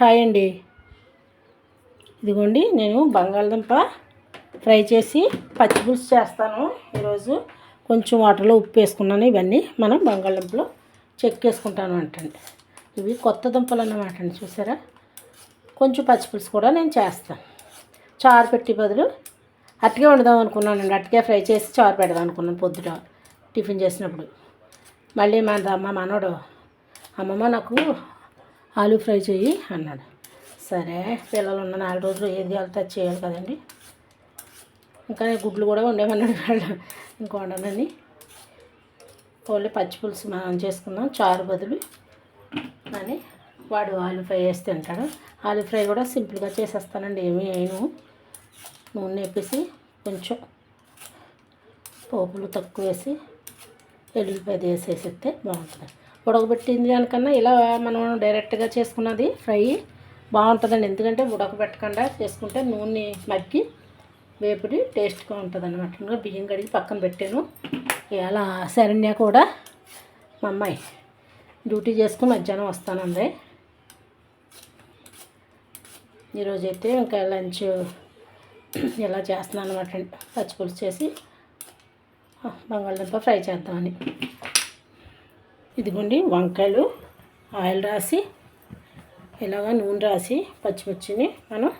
Hi అండి. ఇదిగోండి నేను బంగాళదుంప ఫ్రై చేసి పచ్చిపులుసు చేస్తాను. ఈరోజు కొంచెం వాటర్లో ఉప్పు వేసుకున్నాను. ఇవన్నీ మనం బంగాళదుంపలో చెక్కేసుకుంటాను అంటండి. ఇవి కొత్త దుంపలు అన్నమాట అండి చూసారా? కొంచెం పచ్చిపులుసు కూడా నేను చేస్తాను. చారు పెట్టి బదులు అట్టిగా వండుదాం అనుకున్నానండి. అట్టిగా ఫ్రై చేసి చారు పెడదాం అనుకున్నాను పొద్దుట టిఫిన్ చేసినప్పుడు. మళ్ళీ మన మా మనోడు అమ్మమ్మ నాకు ఆలూ ఫ్రై చేయి అన్నాడు. సరే పిల్లలు ఉన్న నాలుగు రోజులు ఏది వెళ్తే చేయాలి కదండి. ఇంకా గుడ్లు కూడా ఉండేమన్నాడు వాళ్ళు ఇంకా వండనని ఓన్లీ పచ్చి పులుసు మనం చేసుకుందాం చారు బదులు అని వాడు ఆలు ఫ్రై వేసి తింటాడు. ఆలు ఫ్రై కూడా సింపుల్గా చేసేస్తానండి ఏమీ వేయను. నూనె వేపేసి కొంచెం పోపులు తక్కువ వేసి ఎల్లుల్లిపాయ వేసేసిస్తే బాగుంటుంది. ఉడకబెట్టింది దానికన్నా ఇలా మనం డైరెక్ట్గా చేసుకున్నది ఫ్రై బాగుంటుందండి. ఎందుకంటే ఉడకబెట్టకుండా చేసుకుంటే నూనె మగ్గి వేపుడి టేస్ట్గా ఉంటుంది అనమాట ఇంకా బియ్యం కడిగి పక్కన పెట్టాను. ఇలా శరణ్య కూడా మా అమ్మాయి డ్యూటీ చేసుకుని మధ్యాహ్నం వస్తానంది. ఈరోజైతే ఇంకా లంచ్ ఇలా చేస్తున్నాను అనమాట పచ్చిపులుసు చేసి బంగాళదుంప ఫ్రై చేద్దామని. ఇదిగోండి వంకాయలు ఆయిల్ రాసి ఇలాగ నూనె రాసి పచ్చిమిర్చిని మనం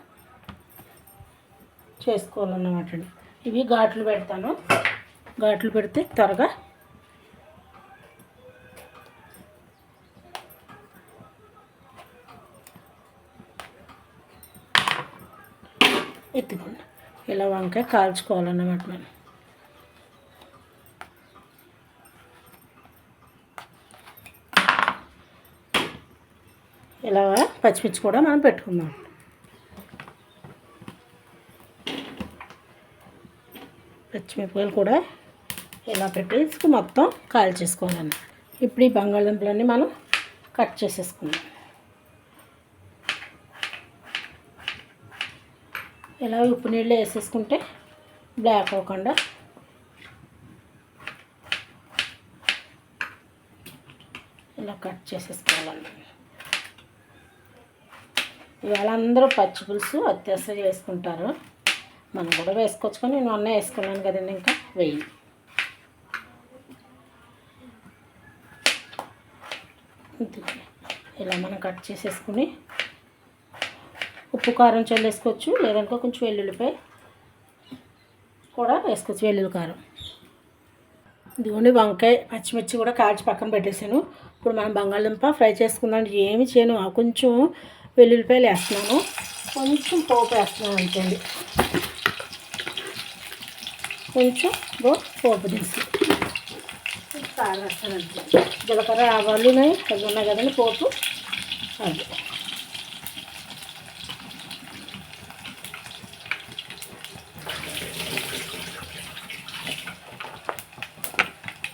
చేసుకోవాలన్నమాట అండి. ఇవి ఘాట్లు పెడతాను. ఘాట్లు పెడితే త్వరగా ఎత్తుకోండి. ఇలా వంకాయ కాల్చుకోవాలన్నమాట మనం ఇలా పచ్చిమిర్చి కూడా మనం పెట్టుకుందాం. పచ్చిమిరపకాయలు కూడా ఇలా పెట్టేసి మొత్తం కాల్ చేసుకోవాలన్నమాట ఇప్పుడు ఈ బంగాళదుంపలన్నీ మనం కట్ చేసేసుకుందాం. ఇలా ఉప్పు నీళ్ళు వేసేసుకుంటే బ్లాక్ అవ్వకుండా ఇలా కట్ చేసేసుకోవాలన్నమాట ఇవాళ అందరూ పచ్చి పులుసు అత్యవసరం చేసుకుంటారు. మనం కూడా వేసుకోవచ్చు కానీ నేను అన్న వేసుకున్నాను కదండి ఇంకా. వెయ్యి. ఇలా మనం కట్ చేసేసుకుని ఉప్పు కారం చల్లేసుకోవచ్చు. లేదనుకో కొంచెం వెల్లుల్లిపాయ కూడా వేసుకోవచ్చు వెల్లుల్లి కారం. ఇదిగోండి వంకాయ పచ్చిమిర్చి కూడా కాల్చి పక్కన పెట్టేశాను. ఇప్పుడు మనం బంగాళదుంప ఫ్రై చేసుకుందాం. ఏమి చేయను. కొంచెం వెల్లుల్లిపాయలు వేస్తున్నాను కొంచెం పోపు వేస్తున్నాను అంతేండి. కొంచెం బో పోపు తీసి. కారం వేస్తానండి అంతే జీలకర్ర ఆవాలు అవి ఉన్నాయి కదండి పోపు. అది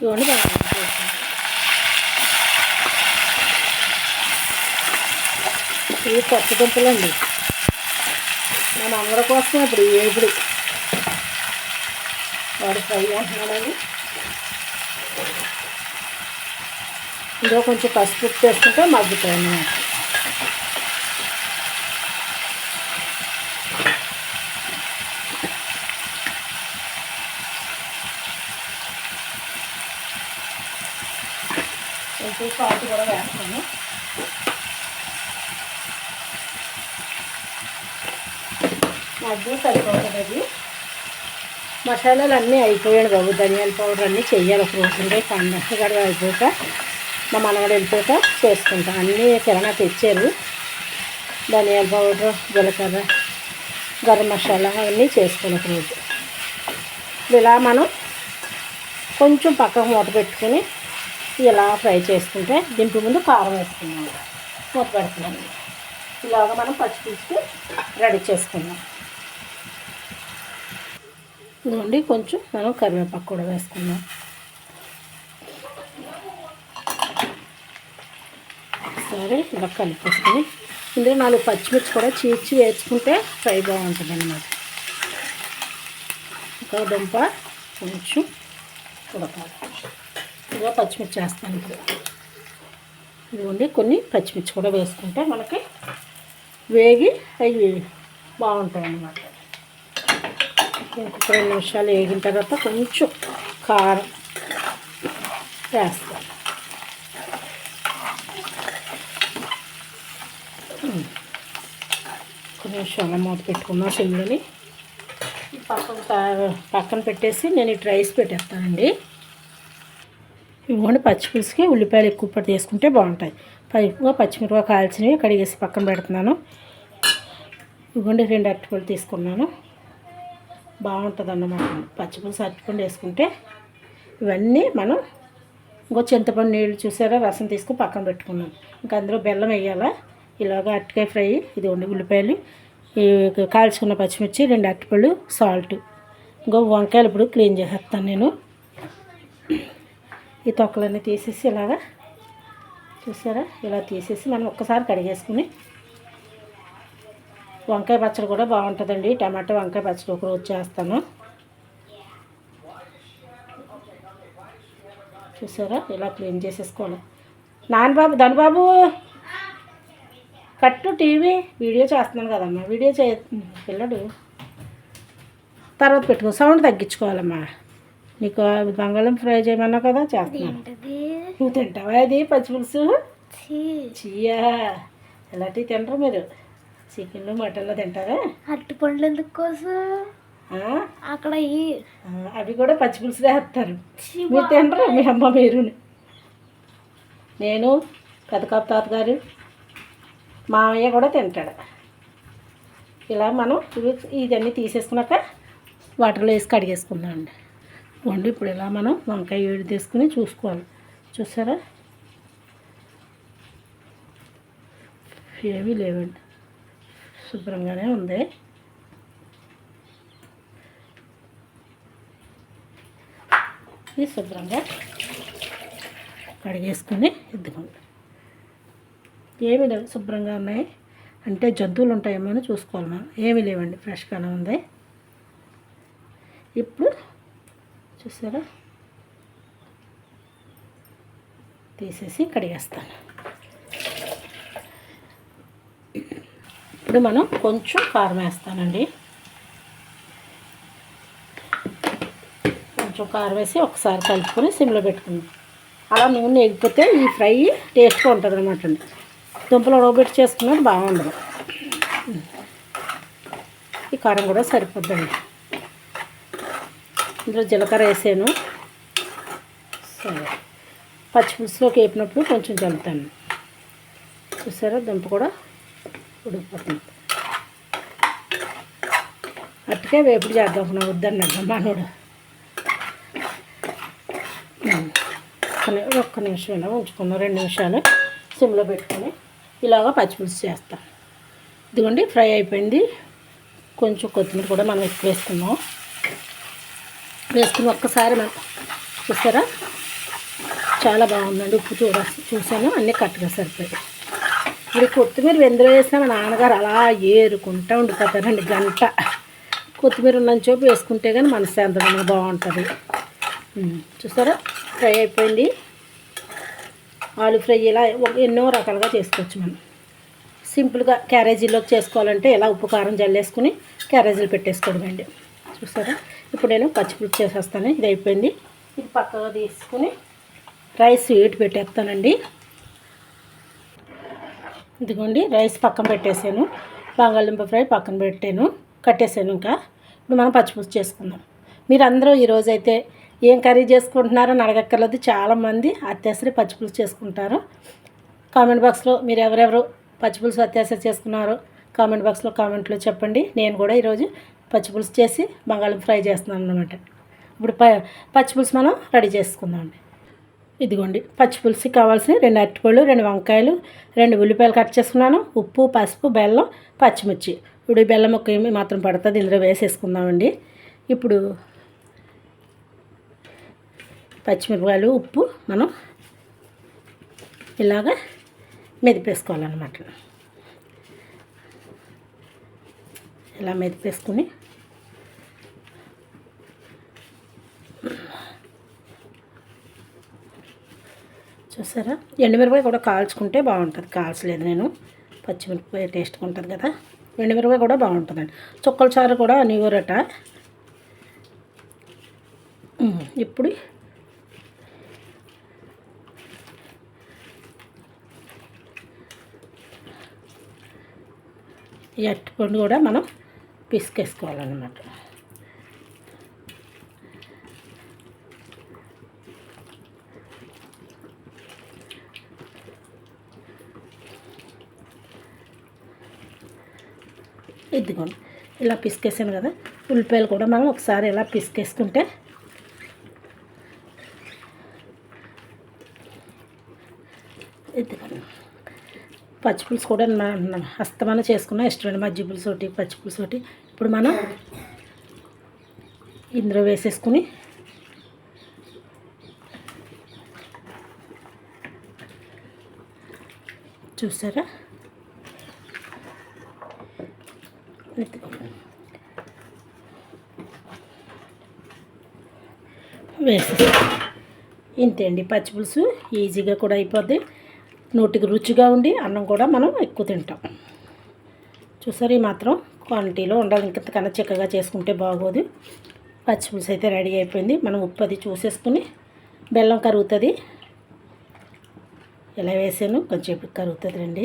ఇవన్నీ బాగా. ఇవి కొత్త దుంపలండి మా కోసం ఇప్పుడు ఏపుడు వాడు ఫ్రై అంటున్నాడని ఇందులో కొంచెం పసుపు వేసుకుంటే మగ్గుతాయి అన్నమాట కొంచెం సాల్ట్ కూడా వేస్తాను మధ్య సరిపోతుంది. అది మసాలాలు అన్నీ అయిపోయాడు బాబు. ధనియాల పౌడర్ అన్నీ చెయ్యాలి. ఒక రోజు ఉండే పండగ గడవ అయిపోయాక మా మనవాడు వెళ్ళిపోయాక చేసుకుంటాం. అన్నీ కిరాణా తెచ్చారు. ధనియాల పౌడర్ జీలకర్ర గరం మసాలా అవన్నీ చేసుకోవాలి ఒక రోజు. ఇలా మనం కొంచెం పక్కకు మూత పెట్టుకుని ఇలా ఫ్రై చేసుకుంటే దింపి ముందు కారం వేసుకున్నాం మూత పెడుతున్నాం ఇలాగ మనం పచ్చిపులుసు రెడీ చేసుకుందాం. ఇదిగోండి కొంచెం మనం కరివేపాకు కూడా వేసుకుందాం. సరే ఇలా కలిపేసుకొని ఇందులో నాలుగు పచ్చిమిర్చి కూడా చీర్చి వేసుకుంటే ఫ్రై బాగుంటుంది అన్నమాట ఒక దుంప కొంచెం ఉడకాలి. ఇలా పచ్చిమిర్చి వేస్తాను ఇప్పుడు. ఇదిగోండి కొన్ని పచ్చిమిర్చి కూడా వేసుకుంటే మనకి వేగి అవి బాగుంటాయి అన్నమాట ఇంకొక రెండు నిమిషాలు వేగిన తర్వాత కొంచెం కారం వేస్తాను కొన్ని నిమిషాలు మూత పెట్టుకున్నా సిమ్లని పక్కన పక్కన పెట్టేసి నేను ఇటు రైస్ పెట్టేస్తానండి. ఇవ్వండి పచ్చిపులుసుకి ఉల్లిపాయలు ఎక్కువ తీసుకుంటే బాగుంటాయి. పైగా పచ్చిమిరపకాయ కాల్చినవి కడిగేసి పక్కన పెడుతున్నాను. ఇవ్వండి రెండు అరటిపళ్ళు తీసుకున్నాను. బాగుంటుంది అన్నమాట పచ్చిపులుసు అరటిపండు వేసుకుంటే ఇవన్నీ మనం ఇంకో చింతపండు నీళ్ళు చూసారా? రసం తీసుకుని పక్కన పెట్టుకున్నాం. ఇంకా అందులో బెల్లం వేయాలా? ఇలాగ అరటికాయ ఫ్రై ఇది ఉండి ఉల్లిపాయలు ఈ కాల్చుకున్న పచ్చిమిర్చి రెండు అరటిపళ్ళు సాల్ట్. ఇంకో వంకాయలు ఇప్పుడు క్లీన్ చేసేస్తాను నేను. ఈ తొక్కలన్నీ తీసేసి ఇలాగా చూసారా? ఇలా తీసేసి మనం ఒక్కసారి కడిగేసుకుని వంకాయ పచ్చడి కూడా బాగుంటుందండి. టమాటా వంకాయ పచ్చడి ఒక రోజు చేస్తాను. చూసారా? ఇలా క్లీన్ చేసేసుకోవాలి. నాన్నబాబు ధనబాబు! కట్టు టీవీ వీడియో చేస్తున్నాను కదమ్మా. వీడియో చే పిల్లడు తర్వాత పెట్టుకో. సౌండ్ తగ్గించుకోవాలమ్మా. నీకు బంగాళం ఫ్రై చేయమన్నా కదా? చేస్తున్నాను. ఏంటది? నువ్వు తింటావా అది పచ్చిపులుసు చీయా ఇలాంటివి తినరు మీరు. చికెన్లు మటన్లు తింటారా? అరటి పండ్లు ఎందుకు కోసం? అక్కడ అవి కూడా పచ్చిపులుసులే వేస్తారు. మీరు తినరు? మీ అమ్మ మీరు నేను పెదకాపు తాతగారు మామయ్య కూడా తింటాడు. ఇలా మనం ఇవి ఇదన్నీ తీసేసుకున్నాక వాటర్లో వేసి కడిగేసుకుందాం అండి. వండి ఇప్పుడు ఇలా మనం వంకాయ వేడి తీసుకుని చూసుకోవాలి. చూసారా? ఏమీ లేవండి. శుభ్రంగానే ఉంది. ఇది శుభ్రంగా కడిగేసుకొని ఇద్దుకోండి ఏమీ లేవు శుభ్రంగా ఉన్నాయి. అంటే జద్దులు ఉంటాయేమో అని చూసుకోవాలి మనం. ఏమీ లేవండి ఫ్రెష్గానే ఉంది. ఇప్పుడు చూసారా? తీసేసి కడిగేస్తాను. ఇప్పుడు మనం కొంచెం కారం వేస్తానండి. కొంచెం కారం వేసి ఒకసారి కలుపుకొని సిమ్లో పెట్టుకుందాం. అలా నూనె ఎగిపోతే ఈ ఫ్రై టేస్ట్గా ఉంటుంది అనమాట అండి. దుంపలు ఉడకబెట్టి చేసుకున్నది బాగుండదు. ఈ కారం కూడా సరిపోద్దండి. ఇందులో జీలకర్ర వేసాను. సరే. పచ్చిపులుసులోకి వేపినప్పుడు కొంచెం చల్లుతాను. చూసారా? దుంప కూడా ఉడికిపోతుంది అట్టుకే వేపుడు చేద్దాం వద్దన్నాడు మనోడు. ఒక్క నిమిషం ఇలా ఉంచుకున్నాం రెండు నిమిషాలు సిమ్లో పెట్టుకొని ఇలాగ పచ్చిపులుసు చేస్తాం. ఇదిగోండి ఫ్రై అయిపోయింది. కొంచెం కొత్తిమీర కూడా మనం ఎక్కువ వేసుకుందాం. వేసుకుని ఒక్కసారి మనం చూసారా చాలా బాగుందండి ఉప్పు చూడ చూసాను అన్నీ కరెక్ట్గా సరిపోయాయి. ఇప్పుడు కొత్తిమీర వెందులో వేసినా మా నాన్నగారు అలా ఏరుకుంటా ఉండిపోతారండి గంట. కొత్తిమీర ఉన్నంత వేసుకుంటే కానీ మనశ్శాంతంగా బాగుంటుంది. చూస్తారా చూసారా? ఫ్రై అయిపోయింది. ఆలు ఫ్రై ఇలా ఎన్నో రకాలుగా చేసుకోవచ్చు మనం. సింపుల్గా క్యారేజీలోకి చేసుకోవాలంటే ఇలా ఉప్పు కారం జల్లేసుకుని క్యారేజీలు పెట్టేసుకోవడం అండి చూసారా? ఇప్పుడు నేను పచ్చిపులుసు చేసేస్తాను. ఇది అయిపోయింది. ఇది పక్కగా తీసుకుని రైస్ వేటి పెట్టేస్తానండి. ఇదిగోండి రైస్ పక్కన పెట్టేసాను. బంగాళదుంప ఫ్రై పక్కన పెట్టాను. కట్టేసాను ఇంకా. ఇప్పుడు మనం పచ్చిపులుసు చేసుకుందాం. మీరు అందరూ ఏం కర్రీ చేసుకుంటున్నారో అని అడగక్కర్లేదు. చాలామంది అత్యాసరి పచ్చిపులుసు చేసుకుంటారు. కామెంట్ బాక్స్లో మీరు ఎవరెవరు పచ్చిపులుసు అత్యాసరి చేసుకున్నారో కామెంట్ బాక్స్లో కామెంట్లో చెప్పండి. నేను కూడా ఈరోజు పచ్చిపులుసు చేసి బంగాళం ఫ్రై చేస్తున్నాను అనమాట ఇప్పుడు ప పచ్చిపులుసు మనం రెడీ చేసుకుందామండి. ఇదిగోండి పచ్చిపులుసు కావాల్సిన రెండు అరటిపళ్ళు రెండు వంకాయలు రెండు ఉల్లిపాయలు కట్ చేసుకున్నాను. ఉప్పు పసుపు బెల్లం పచ్చిమిర్చి. ఇప్పుడు ఈ బెల్లం ముక్క ఏమి మాత్రం పడుతుంది ఇందులో వేసేసుకుందామండి. ఇప్పుడు పచ్చిమిరపకాయలు ఉప్పు మనం ఇలాగా మెదిపేసుకోవాలన్నమాట. ఇలా మెదిపేసుకుని చూసారా ఎండుమిరపకాయ కూడా కాల్చుకుంటే బాగుంటుంది. కాల్చలేదు నేను. పచ్చిమిరపకాయ టేస్ట్గా ఉంటుంది కదా. ఎండుమిరపకాయ కూడా బాగుంటుందండి. చుక్కల చారు కూడా నీవరట. ఇప్పుడు ఈ అరటిపండు కూడా మనం పిసికేసుకోవాలన్నమాట. ఇదిగోండి ఇలా పిసికేసాను కదా ఉల్లిపాయలు కూడా మనం ఒకసారి ఇలా పిసికేసుకుంటే ఇదిగోండి. పచ్చిపులుసు కూడా హస్తమన నా- ఇష్టమైన మజ్జి పులుసు ఒకటి పచ్చి పులుసు ఒకటి ఇప్పుడు మనం ఇందులో వేసేసుకుని చూసారా? ఇదిగోండి. ఇంతే అండి పచ్చిపులుసు ఈజీగా కూడా అయిపోద్ది. నోటికి రుచిగా ఉండి అన్నం కూడా మనం ఎక్కువ తింటాం. చూసారు ఈ మాత్రం క్వాంటిటీలో ఉండాలి. ఇంతకన్నా చిక్కగా చేసుకుంటే బాగోదు. పచ్చిపులుసు అయితే రెడీ అయిపోయింది. మనం ఉప్పు అది చూసేసుకుని బెల్లం కరుగుతుంది. ఇలా వేసాను. కొంచెం కరుగుతుంది రండి.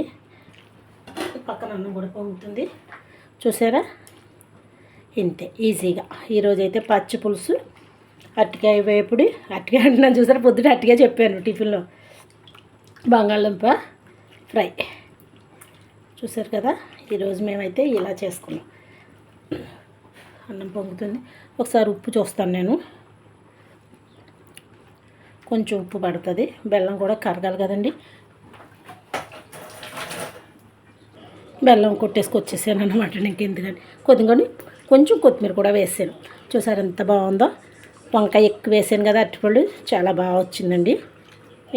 పక్కన అన్నం కూడా పొంగుతుంది. చూసారా? ఇంతే ఈజీగా. ఈరోజైతే పచ్చి పులుసు అట్టికాయ వేపుడి అరటికాయ అంటున్నాను చూసారా? పొద్దున అరటికాయ చెప్పాను టిఫిన్లో. బంగాళదుంప ఫ్రై. చూసారు కదా? ఈరోజు మేమైతే ఇలా చేసుకున్నాం. అన్నం పొంగుతుంది. ఒకసారి ఉప్పు చూస్తాను నేను. కొంచెం ఉప్పు పడుతుంది. బెల్లం కూడా కరగాలి కదండి. బెల్లం కొట్టేసుకొచ్చేసాను అనమాట ఎందుకని? కొద్దిగా కొంచెం కొత్తిమీర కూడా వేసాను. చూసారు ఎంత బాగుందో? వంకాయ ఎక్కువ వేసాను కదా అరటిపళ్ళు. చాలా బాగా వచ్చిందండి.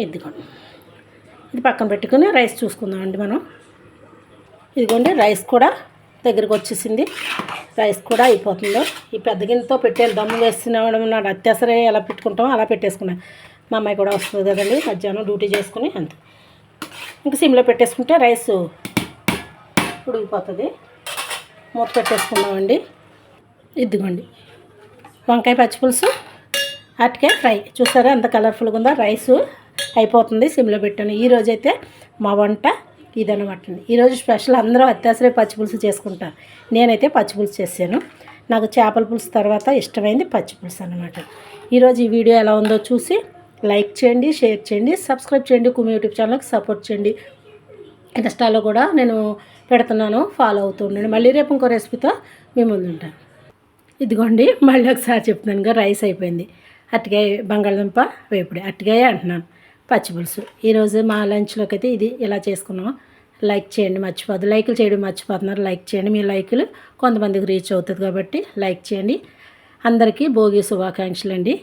ఇదిగోండి. ఇది పక్కన పెట్టుకుని రైస్ చూసుకుందామండి మనం. ఇదిగోండి రైస్ కూడా దగ్గరికి వచ్చేసింది. రైస్ కూడా అయిపోతుందో. ఈ పెద్ద గిన్నెతో పెట్టాను దమ్ము వేస్తున్నాడు నాడు అత్యవసరం ఎలా పెట్టుకుంటామో అలా పెట్టేసుకున్నాను మా అమ్మాయి కూడా వస్తుంది కదండి. మధ్యాహ్నం డ్యూటీ చేసుకుని అంతే. ఇంకా సిమ్లో పెట్టేసుకుంటే రైస్ ఉడికిపోతుంది మూత పెట్టేసుకున్నామండి ఇదిగోండి. వంకాయ పచ్చిపులుసు అటుకాయ ఫ్రై. చూసారా ఎంత కలర్ఫుల్గా ఉందో? రైసు అయిపోతుంది సిమ్లో పెట్టాను. ఈరోజు అయితే మా వంట ఇదనమాట అండి. ఈరోజు స్పెషల్ అందరూ అత్యాసరే పచ్చిపులుసు చేసుకుంటారు. నేనైతే పచ్చిపులుసు చేశాను. నాకు చేపల పులుసు తర్వాత ఇష్టమైంది పచ్చిపులుసు అనమాట ఈరోజు ఈ వీడియో ఎలా ఉందో చూసి లైక్ చేయండి షేర్ చేయండి సబ్స్క్రైబ్ చేయండి. కుమి యూట్యూబ్ ఛానల్కి సపోర్ట్ చేయండి. ఇన్స్టాలో కూడా నేను పెడుతున్నాను ఫాలో అవుతూ ఉండండి. మళ్ళీ రేపు ఇంకో రెసిపీతో మీ ముందు ఉంటాను. ఇదిగోండి మళ్ళీ ఒకసారి చెప్తున్నాను రైస్ అయిపోయింది. అరటికాయ బంగాళదుంప వేపుడు. అరటికాయ అంటున్నాను పచ్చిపులుసు ఈరోజు మా లంచ్లోకి అయితే ఇది ఇలా చేసుకున్నాం. లైక్ చేయండి మర్చిపోద్దు లైకులు చేయడం మర్చిపోతున్నారు. లైక్ చేయండి. మీ లైకులు కొంతమందికి రీచ్ అవుతుంది కాబట్టి లైక్ చేయండి. అందరికీ భోగి శుభాకాంక్షలు అండి